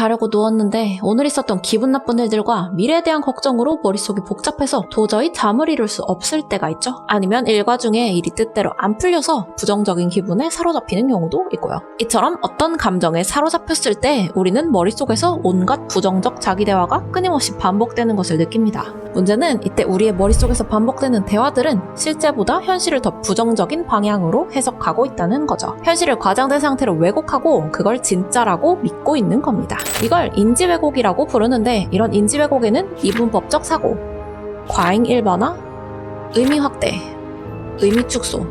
자려고 누웠는데 오늘 있었던 기분 나쁜 일들과 미래에 대한 걱정으로 머릿속이 복잡해서 도저히 잠을 이룰 수 없을 때가 있죠. 아니면 일과 중에 일이 뜻대로 안 풀려서 부정적인 기분에 사로잡히는 경우도 있고요. 이처럼 어떤 감정에 사로잡혔을 때 우리는 머릿속에서 온갖 부정적 자기 대화가 끊임없이 반복되는 것을 느낍니다. 문제는 이때 우리의 머릿속에서 반복되는 대화들은 실제보다 현실을 더 부정적인 방향으로 해석하고 있다는 거죠. 현실을 과장된 상태로 왜곡하고 그걸 진짜라고 믿고 있는 겁니다. 이걸 인지 왜곡이라고 부르는데 이런 인지 왜곡에는 이분법적 사고, 과잉 일반화, 의미 확대, 의미 축소,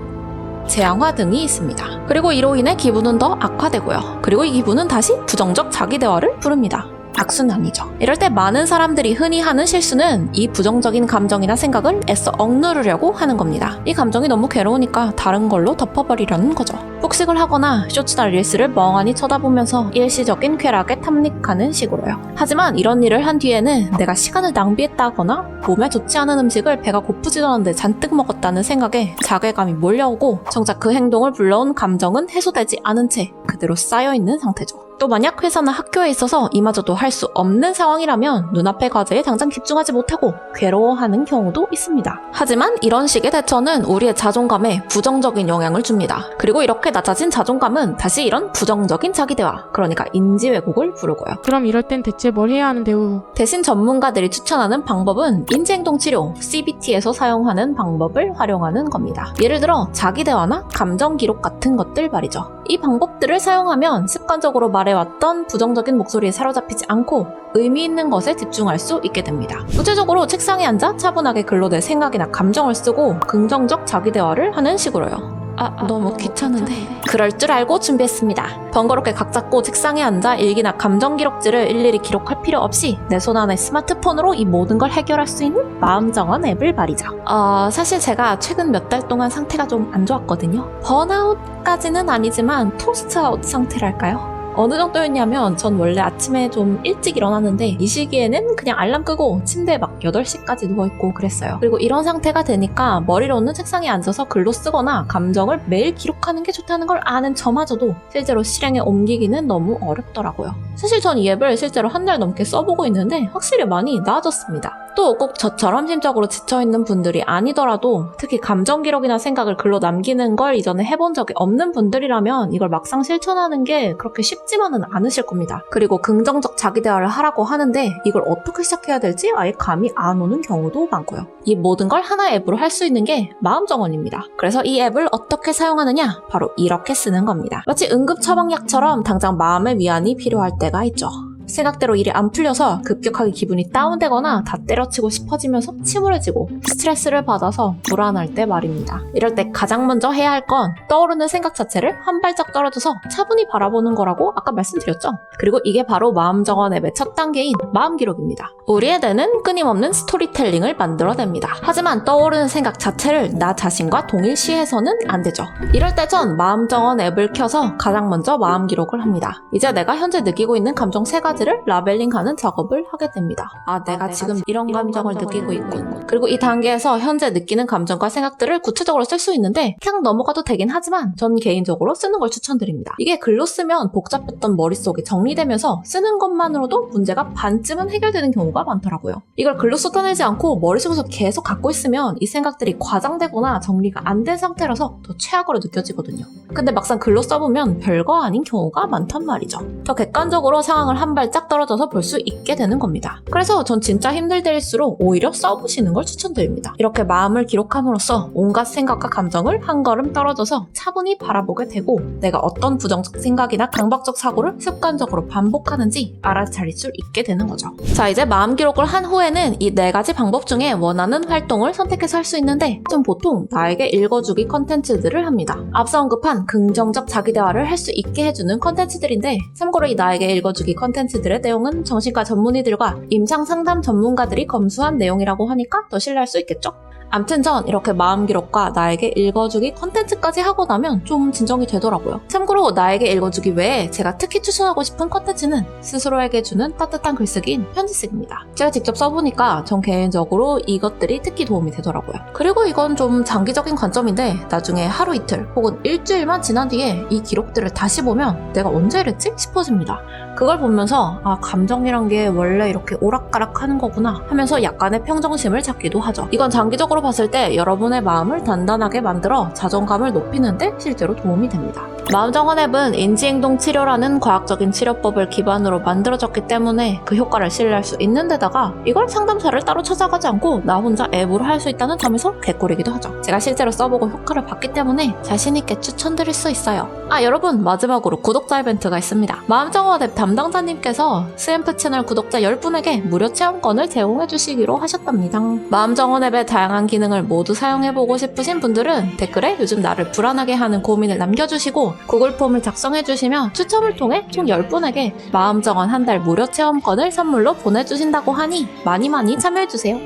재앙화 등이 있습니다. 그리고 이로 인해 기분은 더 악화되고요. 그리고 이 기분은 다시 부정적 자기 대화를 부릅니다. 악순환이죠. 이럴 때 많은 사람들이 흔히 하는 실수는 이 부정적인 감정이나 생각을 애써 억누르려고 하는 겁니다. 이 감정이 너무 괴로우니까 다른 걸로 덮어버리려는 거죠. 폭식을 하거나 쇼츠나 릴스를 멍하니 쳐다보면서 일시적인 쾌락에 탐닉하는 식으로요. 하지만 이런 일을 한 뒤에는 내가 시간을 낭비했다거나 몸에 좋지 않은 음식을 배가 고프지도 않은데 잔뜩 먹었다는 생각에 자괴감이 몰려오고 정작 그 행동을 불러온 감정은 해소되지 않은 채 그대로 쌓여있는 상태죠. 또 만약 회사나 학교에 있어서 이마저도 할 수 없는 상황이라면 눈앞의 과제에 당장 집중하지 못하고 괴로워하는 경우도 있습니다. 하지만 이런 식의 대처는 우리의 자존감에 부정적인 영향을 줍니다. 그리고 이렇게 낮아진 자존감은 다시 이런 부정적인 자기대화, 그러니까 인지 왜곡을 부르고요. 그럼 이럴 땐 대체 뭘 해야 하는데 우? 대신 전문가들이 추천하는 방법은 인지행동치료, CBT에서 사용하는 방법을 활용하는 겁니다. 예를 들어 자기대화나 감정 기록 같은 것들 말이죠. 이 방법들을 사용하면 습관적으로 말해 왔던 부정적인 목소리에 사로잡히지 않고 의미 있는 것에 집중할 수 있게 됩니다. 구체적으로 책상에 앉아 차분하게 글로 내 생각이나 감정을 쓰고 긍정적 자기 대화를 하는 식으로요. 아, 너무 귀찮은데. 그럴 줄 알고 준비했습니다. 번거롭게 각 잡고 책상에 앉아 일기나 감정 기록지를 일일이 기록할 필요 없이 내 손 안에 스마트폰으로 이 모든 걸 해결할 수 있는 마음 정원 앱을 말이죠. 어, 사실 제가 최근 몇 달 동안 상태가 좀 안 좋았거든요. 번아웃까지는 아니지만 토스트아웃 상태랄까요? 어느 정도였냐면 전 원래 아침에 좀 일찍 일어나는데 이 시기에는 그냥 알람 끄고 침대에 막 8시까지 누워있고 그랬어요. 그리고 이런 상태가 되니까 머리로는 책상에 앉아서 글로 쓰거나 감정을 매일 기록하는 게 좋다는 걸 아는 저마저도 실제로 실행에 옮기기는 너무 어렵더라고요. 사실 전 이 앱을 실제로 한 달 넘게 써보고 있는데 확실히 많이 나아졌습니다. 또 꼭 저처럼 심적으로 지쳐있는 분들이 아니더라도 특히 감정 기록이나 생각을 글로 남기는 걸 이전에 해본 적이 없는 분들이라면 이걸 막상 실천하는 게 그렇게 쉽지만은 않으실 겁니다. 그리고 긍정적 자기 대화를 하라고 하는데 이걸 어떻게 시작해야 될지 아예 감이 안 오는 경우도 많고요. 이 모든 걸 하나의 앱으로 할 수 있는 게 마음 정원입니다. 그래서 이 앱을 어떻게 사용하느냐? 바로 이렇게 쓰는 겁니다. 마치 응급 처방약처럼 당장 마음의 위안이 필요할 때가 있죠. 생각대로 일이 안 풀려서 급격하게 기분이 다운되거나 다 때려치고 싶어지면서 침울해지고 스트레스를 받아서 불안할 때 말입니다. 이럴 때 가장 먼저 해야 할 건 떠오르는 생각 자체를 한 발짝 떨어져서 차분히 바라보는 거라고 아까 말씀드렸죠. 그리고 이게 바로 마음 정원 앱의 첫 단계인 마음 기록입니다. 우리의 뇌는 끊임없는 스토리텔링을 만들어냅니다. 하지만 떠오르는 생각 자체를 나 자신과 동일시해서는 안 되죠. 이럴 때 전 마음 정원 앱을 켜서 가장 먼저 마음 기록을 합니다. 이제 내가 현재 느끼고 있는 감정 세 가지 를 라벨링하는 작업을 하게 됩니다. 아, 내가 지금 이런 감정을 느끼고 있군. 그리고 이 단계에서 현재 느끼는 감정과 생각들을 구체적으로 쓸 수 있는데 그냥 넘어가도 되긴 하지만 전 개인적으로 쓰는 걸 추천드립니다. 이게 글로 쓰면 복잡했던 머릿속이 정리되면서 쓰는 것만으로도 문제가 반쯤은 해결되는 경우가 많더라고요. 이걸 글로 쏟아내지 않고 머릿속에서 계속 갖고 있으면 이 생각들이 과장되거나 정리가 안 된 상태라서 더 최악으로 느껴지거든요. 근데 막상 글로 써보면 별거 아닌 경우가 많단 말이죠. 더 객관적으로 상황을 한 발짝 떨어져서 볼 수 있게 되는 겁니다. 그래서 전 진짜 힘들 때일수록 오히려 써보시는 걸 추천드립니다. 이렇게 마음을 기록함으로써 온갖 생각과 감정을 한 걸음 떨어져서 차분히 바라보게 되고 내가 어떤 부정적 생각이나 강박적 사고를 습관적으로 반복하는지 알아차릴 수 있게 되는 거죠. 자 이제 마음 기록을 한 후에는 이 네 가지 방법 중에 원하는 활동을 선택해서 할 수 있는데 전 보통 나에게 읽어주기 컨텐츠들을 합니다. 앞서 언급한 긍정적 자기 대화를 할 수 있게 해주는 컨텐츠들인데 참고로 이 나에게 읽어주기 컨텐츠 들의 내용은 정신과 전문의들과 임상 상담 전문가들이 검수한 내용이라고 하니까 더 신뢰할 수 있겠죠? 암튼 전 이렇게 마음 기록과 나에게 읽어주기 컨텐츠까지 하고 나면 좀 진정이 되더라고요. 참고로 나에게 읽어주기 외에 제가 특히 추천하고 싶은 컨텐츠는 스스로에게 주는 따뜻한 글쓰기인 편지쓰기입니다. 제가 직접 써보니까 전 개인적으로 이것들이 특히 도움이 되더라고요. 그리고 이건 좀 장기적인 관점인데 나중에 하루 이틀 혹은 일주일만 지난 뒤에 이 기록들을 다시 보면 내가 언제 이랬지 싶어집니다. 그걸 보면서 아 감정이란 게 원래 이렇게 오락가락 하는 거구나 하면서 약간의 평정심을 찾기도 하죠. 이건 장기적으로 봤을 때 여러분의 마음을 단단하게 만들어 자존감을 높이는데 실제로 도움이 됩니다. 마음정원 앱은 인지행동 치료라는 과학적인 치료법을 기반으로 만들어졌기 때문에 그 효과를 신뢰할 수 있는 데다가 이걸 상담사를 따로 찾아가지 않고 나 혼자 앱으로 할 수 있다는 점에서 개꿀이기도 하죠. 제가 실제로 써보고 효과를 봤기 때문에 자신있게 추천드릴 수 있어요. 아 여러분 마지막으로 구독자 이벤트가 있습니다. 마음정원 앱 담당자님께서 스앰프 채널 구독자 10분에게 무료 체험권을 제공해 주시기로 하셨답니다. 마음정원 앱의 다양한 기능을 모두 사용해보고 싶으신 분들은 댓글에 요즘 나를 불안하게 하는 고민을 남겨주시고 구글 폼을 작성해 주시면 추첨을 통해 총 10분에게 마음 정원 한 달 무료 체험권을 선물로 보내주신다고 하니 많이 많이 참여해 주세요.